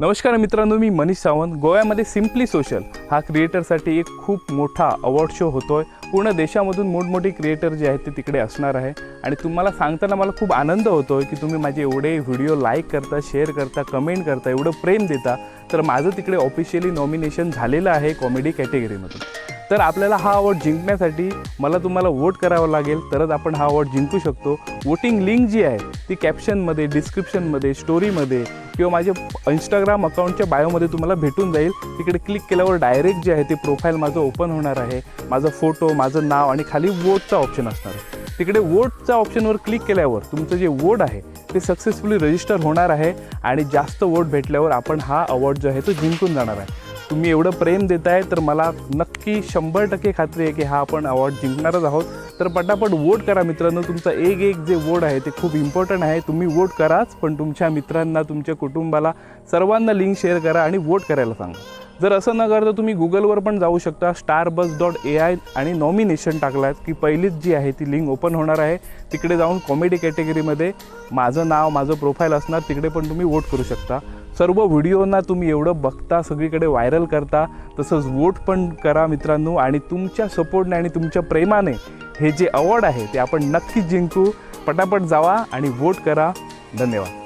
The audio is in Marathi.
नमस्कार मित्रांनो मी मनीष सावंत. गोव्यामध्ये सिम्पली सोशल हा क्रिएटरसाठी एक खूप मोठा अवॉर्ड शो होतो आहे पूर्ण देशामधून मोठमोठे क्रिएटर जे आहेत ते तिकडे असणार आहे. आणि तुम्हाला सांगताना मला खूप आनंद होतो आहे की तुम्ही माझे एवढे व्हिडिओ लाईक करता शेअर करता कमेंट करता एवढं प्रेम देता. तर माझं तिकडे ऑफिशियली नॉमिनेशन झालेलं आहे कॉमेडी कॅटेगरीमधून तर आपल्याला हा अवॉर्ड जिंकण्यासाठी मला तुम्हाला वोट करावं लागेल. तरच आपण हा अवॉर्ड जिंकू शकतो. वोटिंग लिंक जी आहे ती कॅप्शनमध्ये डिस्क्रिप्शनमध्ये स्टोरीमध्ये किंवा माझ्या इंस्टाग्राम अकाउंटच्या बायोमध्ये तुम्हाला भेटून जाईल. तिकडे क्लिक केल्यावर डायरेक्ट जे आहे ते प्रोफाईल माझं ओपन होणार आहे. माझा फोटो माझं नाव आणि खाली वोटचा ऑप्शन असणार आहे. तिकडे वोटच्या ऑप्शनवर क्लिक केल्यावर तुमचं जे वोट आहे ते सक्सेसफुली रजिस्टर होणार आहे. आणि जास्त वोट भेटल्यावर आपण हा अवॉर्ड जो आहे तो जिंकून जाणार आहे. तुम्ही एवढं प्रेम देताय तर मला नक्की शंभर टक्के खात्री आहे की हा आपण अवॉर्ड जिंकणारच आहोत. तर पटापट वोट करा मित्रांनो. तुमचा एक एक जे वोट आहे ते खूप इम्पॉर्टंट आहे. तुम्ही वोट कराच पण तुमच्या मित्रांना तुमच्या कुटुंबाला सर्वांना लिंक शेअर करा आणि वोट करायला सांगा. जर असं न करता तुम्ही गुगलवर पण जाऊ शकता. Star bus dot A I आणि नॉमिनेशन टाकलात की पहिलीच जी आहे ती लिंक ओपन होणार आहे. तिकडे जाऊन कॉमेडी कॅटेगरीमध्ये माझं नाव माझं प्रोफाईल असणार तिकडे पण तुम्ही वोट करू शकता. सर्व व्हिडिओना तुम्ही एवढं बघता सगळीकडे व्हायरल करता तसंच वोट पण करा मित्रांनो. आणि तुमच्या सपोर्टने आणि तुमच्या प्रेमाने हे जे अवॉर्ड आहे ते आपण नक्कीच जिंकू. पटापट जावा आणि वोट करा. धन्यवाद.